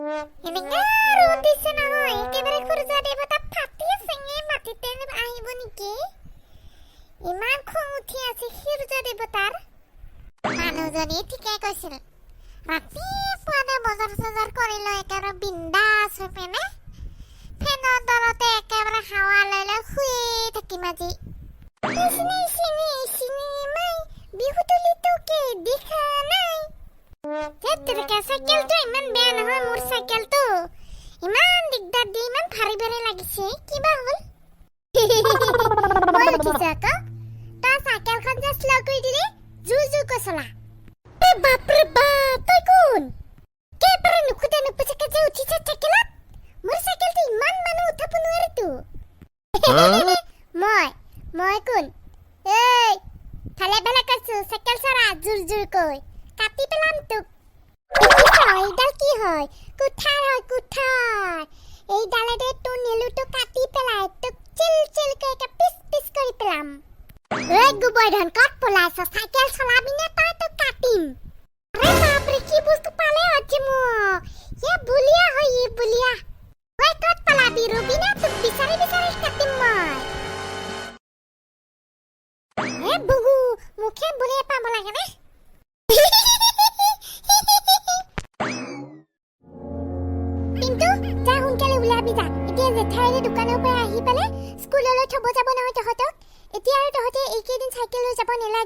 এনেকা ৰ'দ দিছে নহয় একেবাৰে সূৰ্য দেৱতা ফাটি চিঙি মাটিতে আহিব নেকি ইমান খং উঠি আছে সূৰ্য দেৱতাৰ মানুহজনী ঠিকে কৈছিল কৰি লৈ একেবাৰে হাৱা লৈ লৈ শুয়ে থাকিম আজি দিলি জোৰ জোৰকৈ চলা এ বাপৰে বাপ তই কোন? একেবাৰে নুখুতে নুপুচাকে যে উঠিছ চাইকেলত মোৰ চাইকেলটো ইমান মানুহ উঠাব নোৱাৰেতো মই মই কোন? এই ভালে ভালে কৈছো চাইকেল চৰা জোৰ জোৰকৈ কাটি পেলাম তোক। এইডাল কি হয়? কুঠাৰ হয় কুঠাৰ। এইডালেৰে তোৰ নেলুটো কাটি পেলাই তোক চিল চিলকৈ একে পিচ পিচ কৰি পেলাম। এই গোবৰ্ধন ক'ত পলাইছ চাইকেল চলাবি নে তই তোক কাটিম আৰে বাপৰে কি বস্তু পালে আজি মোক এ বুলিয়া হয় ই বুলিয়া ঐ ক'ত পলাবি ৰবি না তোক বিচাৰি বিচাৰি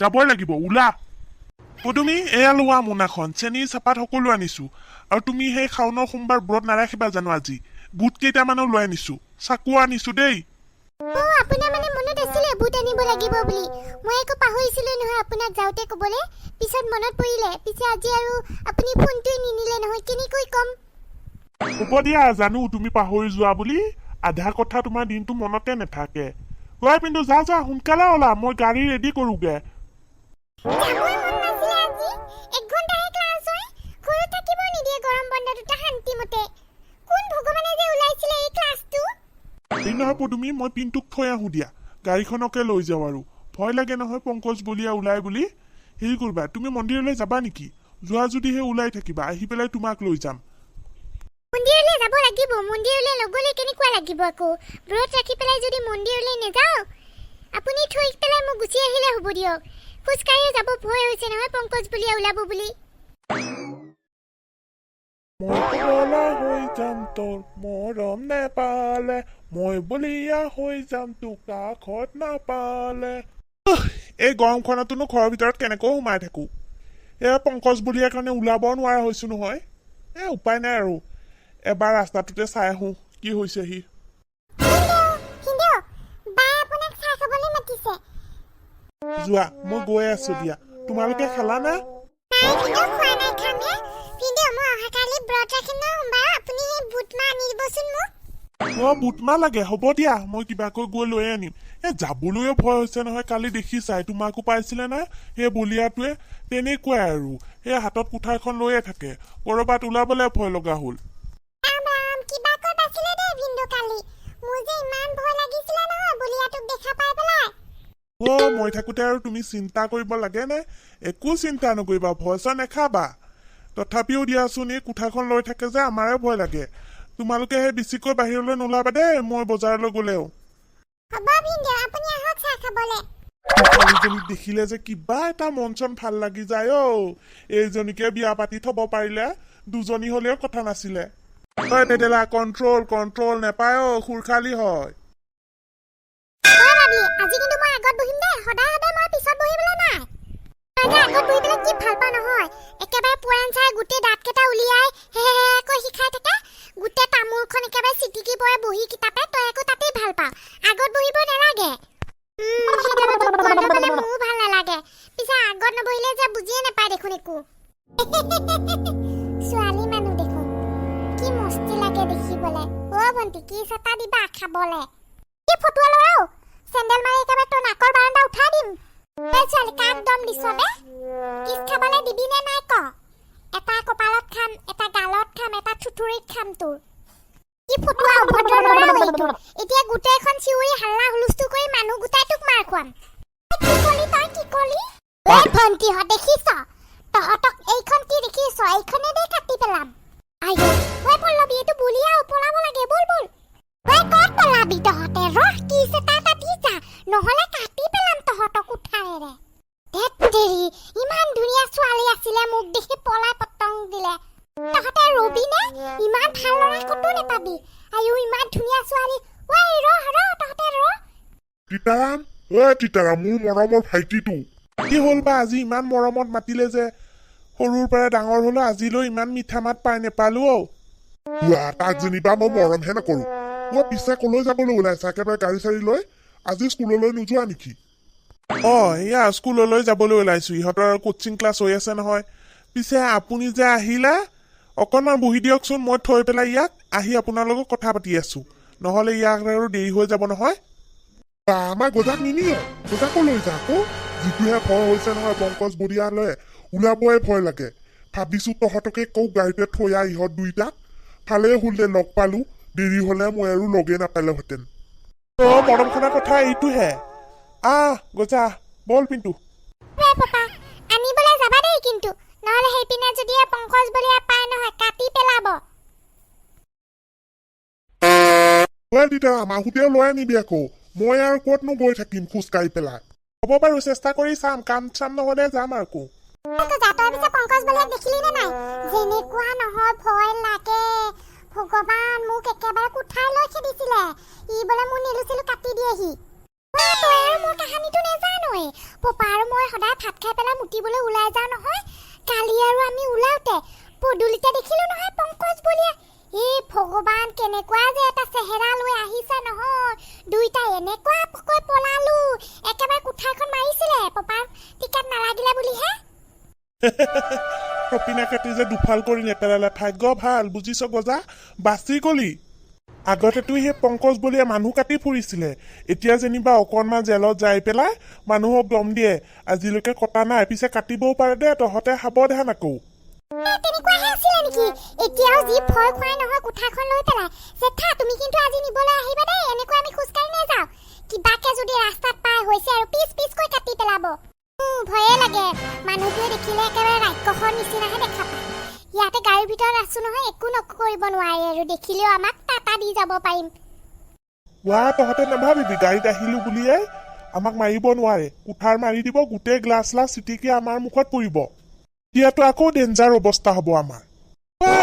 যাবই লাগিব ওলা। পদুমি এয়া লোৱা মোনাখন চেনি চাপাত সকলো আনিছো। আৰু তুমি সেই শাওনৰ সোমবাৰ ব্ৰত নাৰাখিবা জানো আজি? বুট কেইটামানো লৈ আনিছো। চাকুৱা আনিছো দেই। অ আপোনাৰ মানে মনত আছিলে বুট আনিব লাগিব বুলি। মই একো পাহৰিছিলো নহয় আপোনাক যাওঁতে ক'বলৈ। পিছত মনত পৰিলে। পিছে আজি আৰু আপুনি ফোনটোৱে নিনিলে নহয় কেনেকৈ ক'ম? হ'ব দিয়া জানো তুমি পাহৰি যোৱা বুলি। আধা কথা তোমাৰ দিনটো মনতে নাথাকে। গৈ কিন্তু যা যা সোনকালে ওলা মই গাড়ী ৰেডি কৰোগে। পদুমি মই পিনটোক থৈ আহোঁ দিয়া। গাড়ীখনকে লৈ যাওঁ আৰু। ভয় লাগে নহয় পংকজ বলিয়া ওলাই বুলি। হেৰি কৰিবা তুমি মন্দিৰলৈ যাবা নেকি? যোৱা যদিহে ওলাই থাকিবা আহি পেলাই তোমাক লৈ যাম। মন্দিৰলৈ যাব লাগিব মন্দিৰলৈ নগ'লে কেনেকুৱা লাগিব আকৌ? খোজকাঢ়ি যাব ভয় হৈছে নহয় পংকজ বুলি মই বলা মৰম নেপালে মই বলিয়া হৈ যাম তোক কাষত নাপালে এই গৰমখনতোনো ঘৰৰ ভিতৰত কেনেকৈ সোমাই থাকো এয়া পংকজ বুলিয়াৰ কাৰণে ওলাব নোৱাৰা হৈছো নহয় এ উপায় নাই আৰু এবাৰ ৰাস্তাটোতে চাই আহোঁ কি হৈছেহি যোৱা মই গৈ আছো দিয়া তোমালোকে খালা না অ বুটমাহ লাগে হ'ব দিয়া মই কিবাকৈ গৈ লৈ আনিম এ যাবলৈও ভয় হৈছে নহয় কালি দেখিছাই তোমাকো পাইছিলে নাই সেই বলিয়াটোৱে তেনেকুৱাই আৰু সেই হাতত কুঠাৰখন লৈয়ে থাকে ক'ৰবাত ওলাবলৈ ভয় লগা হ'ল মোৰ যে ইমান ভয় লাগিছিলে নহয় বলিয়াটোক দেখা পাই অ মই থাকোতে আৰু তুমি চিন্তা কৰিব লাগে নে? একো চিন্তা নকৰিবা ভয় চয় নেখাবা। তথাপিও দিয়াচোন এই কুঠাৰখন লৈ থাকে যে আমাৰে ভয় লাগে। তোমালোকে সেই বেছিকৈ বাহিৰলৈ নোলাবা দেই মই বজাৰলৈ গ'লেও। ছোৱালীজনীক দেখিলে যে কিবা এটা মন চন ভাল লাগি যায় অ। এইজনীকে বিয়া পাতি থব পাৰিলে দুজনী হলেও কথা নাছিলে। ঐ তেতেলা কণ্ট্ৰল কণ্ট্ৰল নেপায় অ খুৰখালি হয়। হয় ভাবি আজি কিন্তু ছোৱালী মানুহ দেখোন। কি মস্তি লাগে দেখিবলে। অ ভন্টি কি চেতা দিবা খাবলে। কি ফটুৱা ল'ৰাও চেণ্ডেল মাৰি একেবাৰে তোৰ নাকৰ বাৰান্দা উঠাই দিম। এই ছোৱালী কাক দম দিছ বে? কিছ খাবলে দিবি নে নাই ক? এটা কপালত খাম এটা গালত খাম এটা থুথুৰিত খাম তোৰ। কি ফটুৱা অভদ্ৰ ল'ৰাও এইটো এতিয়া গোটেইখন চিঞৰি হাল্লা হুলস্থুল কৰি মানুহ গোটাই তোক মাৰ খুৱাম। কি কলি তই কি কলি? ঐ ভণ্টিহঁত দেখিছ? তহঁতক এইখন কি দেখিছ এইখনে দে কাটি পেলাম। আইও ঐ পল্লৱী এইটো বুলিয়া পলাব লাগে বল বল। ঐ ক'ত পলাবি তহঁতে? ৰহ কি চেতা এটা দি যা। নহ'লে কাটি পেলাম তহঁতক উঠাৰেৰে ধেত তেৰি ইমান ধুনীয়া ছোৱালী আছিলে মোক দেখি পলাই পতং দিলে। তহঁতে ৰবি নে? ইমান ভাল ল'ৰা ক'তো নেপাবি। আইও ইমান ধুনীয়া ছোৱালী। ঐ ৰহ ৰহ তহঁতে ৰহ। তিতাৰাম ঐ তিতাৰাম মোৰ মৰমৰ ভাইটিটো। কি হ'ল বা আজি ইমান মৰমত মাতিলে যে? সৰুৰ পৰা ডাঙৰ হলো আজিলৈ ইমান মিঠা মাত পাই নেপালো অ। ৱা তাক যেনিবা মই মৰমহে নকৰো। মই পিছে কলৈ যাবলৈ ওলাইছা? একেবাৰে গাড়ী চাড়ী লৈ? আজি স্কুললৈ নোযোৱা নেকি? অ এয়া স্কুললৈ যাবলৈ ওলাইছো। ইহঁতৰ কোচিং ক্লাছ হৈ আছে নহয়। পিছে আপুনি যে আহিলে? অকণমান বহি দিয়কচোন মই থৈ পেলাই ইয়াক আহি আপোনাৰ লগত কথা পাতি আছো। নহ'লে ইয়াক আৰু দেৰি হৈ যাব নহয়। বা আমাৰ গজাক নিনিয়ে। গজাকো লৈ যা আকৌ যিটোহে ভয় হৈছে নহয় পংকজ বৰিয়ালৈ। ওলাবই ভয় লাগে। ভাবিছো তহঁতকে কওঁ গাড়ীতে থৈ আহ ইহঁত দুইটাক। ভালেই হ'ল দে লগ পালো দেৰি হলে মই আৰু লগে নাপালেহেঁতেন। অ মৰম খনা কথা এইটোহে। আহ গজা বল পিন্টু। ৰে পাপা আনিবলৈ যাবা দেই কিন্তু। নহ'লে সেইপিনে যদি এই পংকজ বলিয়া পাই নহয় কাটি পেলাব। তই তেতিয়া মাহুতেও লৈ আনিবি আকৌ। মই আৰু ক'তনো গৈ থাকিম খোজকাঢ়ি পেলাই। হ'ব বাৰু চেষ্টা কৰি চাম কাম চাম নহ'লে যাম আৰু পিছে পংকজ বলিয়াক দেখিলি নে নাই? যেনেকুৱা নহয় ভয় লাগে। ভগৱান মোক একেবাৰে কোঠাই লৈ খেদিছিলে। ই বোলে মোৰ নেলু চেলু কাটি দিয়েহি। কাহানীটো নেজানই পপা আৰু মই সদায় ভাত খাই পেলাই মুতিবলৈ ওলাই যাওঁ নহয়। কালি আৰু আমি ওলাওতে পদূলিতে দেখিলো নহয় পংকজ বলিয়া। এই ভগৱান কেনেকুৱা যে এটা চেহেৰা লৈ আহিছে নহয়। দুইটাই এনেকুৱাকৈ পলালো। সপিনা কাটি যে দুফাল কৰি নেপেলালে ভাগ্য ভাল বুজিছ গজা? বাচি গলি। আগতেতো সেই পংকজ বুলিয়ে মানুহ কাটি ফুৰিছিলে। এতিয়া যেনিবা অকণমান জেলত যাই পেলাই মানুহক দম দিয়ে। আজিলৈকে কটা নাই পিছে কাটিবও পাৰে দে তহঁতে সাৱধান আকৌ। ভয় লাগে। দেখিলে একেবাৰে ৰাক্ষসৰ নিচিনাহে দেখা পায়। ইয়াতে গাড়ীৰ ভিতৰত আছো নহয় একো নকৰিব নোৱাৰি আৰু দেখিলেও আমাক টাটা দি যাব পাৰিম। ৱা তহঁতে নাভাবিবি গাড়ীত আহিলো বুলিয়ে আমাক মাৰিব নোৱাৰে। কুঠাৰ মাৰি দিব গোটেই গ্লাছ চিটিকি আমাৰ মুখত পৰিব। আকৌ ডেঞ্জাৰ অৱস্থা হ'ব আমাৰ।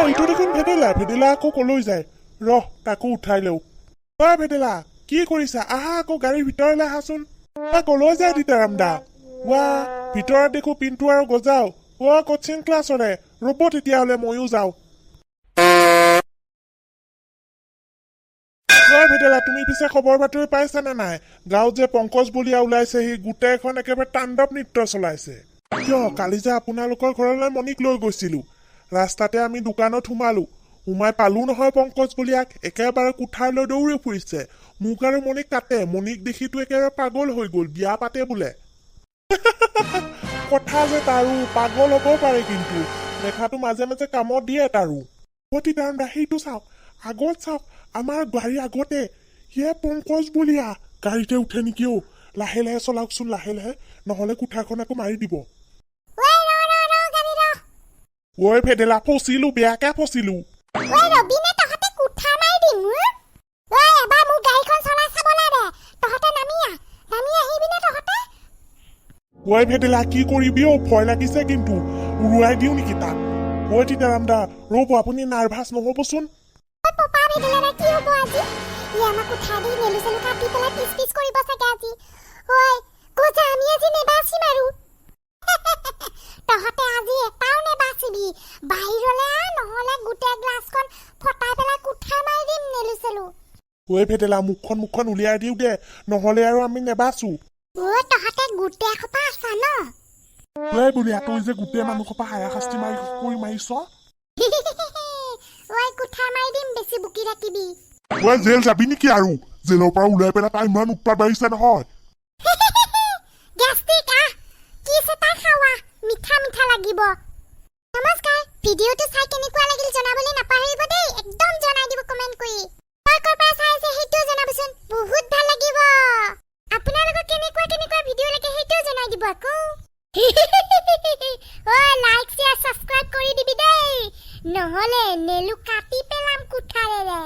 এইটো দেখোন ভেদেলা ভেদেলা আকৌ কলৈ যায়? ৰহ তাকো উঠাই লওঁ। ঐ ভেদেলা কি কৰিছা? আহা আকৌ গাড়ীৰ ভিতৰলৈ আহাচোন। কলৈ যায় দিতাৰাম দা? ৱা ভিতৰত দেখো পিন্টু আৰু গজাও অ কচিং ক্লাছৰে। ৰ'ব তেতিয়াহ'লে ময়ো যাওঁ। ভেদেলা তুমি পিছে খবৰ বাতৰি পাইছানে নাই? গাঁৱত যে পংকজ বলিয়া ওলাইছে সি গোটেইখন একেবাৰে তাণ্ডৱ নৃত্য চলাইছে। কিয় কালি যে আপোনালোকৰ ঘৰলৈ মণিক লৈ গৈছিলো। ৰাস্তাতে আমি দোকানত সোমালো। সোমাই পালো নহয় পংকজ বলিয়াক। একেবাৰে কোঠাৰলৈ দৌৰি ফুৰিছে। মোক আৰু মণিক কাটে। মণিক দেখিতো একেবাৰে পাগল হৈ গ'ল। বিয়া পাতে বোলে। কথা যে তাৰো পাগল হ'ব পাৰে কিন্তু। দেখাটো মাজে মাজে কামত দিয়ে তাৰো। দাম সেইটো চাওক। আগত চাওক আমাৰ গাড়ী আগতে। সিয়ে পংকজ বলিয়া। গাড়ীতে উঠে নেকি অ? লাহে লাহে চলাওকচোন লাহে লাহে। নহ'লে কোঠাৰখন আকৌ মাৰি দিব। ঐ ভেদেলা ফচিলো বেয়াকে ফচিলো। ঐ ভেদেলা কি কৰিবি অ ভয় লাগিছে কিন্তু উৰুৱাই দিওঁ নেকি তাক ঐ তিতাৰাম দা ৰ'ব আপুনি নাৰ্ভাছ নহ'বচোন তহঁতে আজি এটাও নেবাচিবি বাহিৰলৈ আহ নহ'লে গোটেই গ্লাছখন ফটাই পেলাই কোঠা মাৰি দিম ঐ ভেদেলা মুখখন মুখখন উলিয়াই দিওঁ দে নহ'লে আৰু আমি নেবাচো তহঁতে গোটেই যে গোটেই মানুহৰ পৰা হায়া শাস্তি মাৰি কৰি মাৰিছ। ঐ কোঠা মাৰি দিম বেছি বুকি ৰাখিবি তই জেল যাবি নেকি আৰু? জেলৰ পৰা ওলাই পেলাই তাই ইমান উৎপাত বাঢ়িছে নহয়। বহুত ভাল লাগিব। ভিডিও সেইটো জনাই দিব আকৌ অ' লাইক শ্বেয়াৰ ছাবস্ক্ৰাইব কৰি দিবি দেই নহ'লে নেলু কাটি পেলাম কুঠাৰেৰে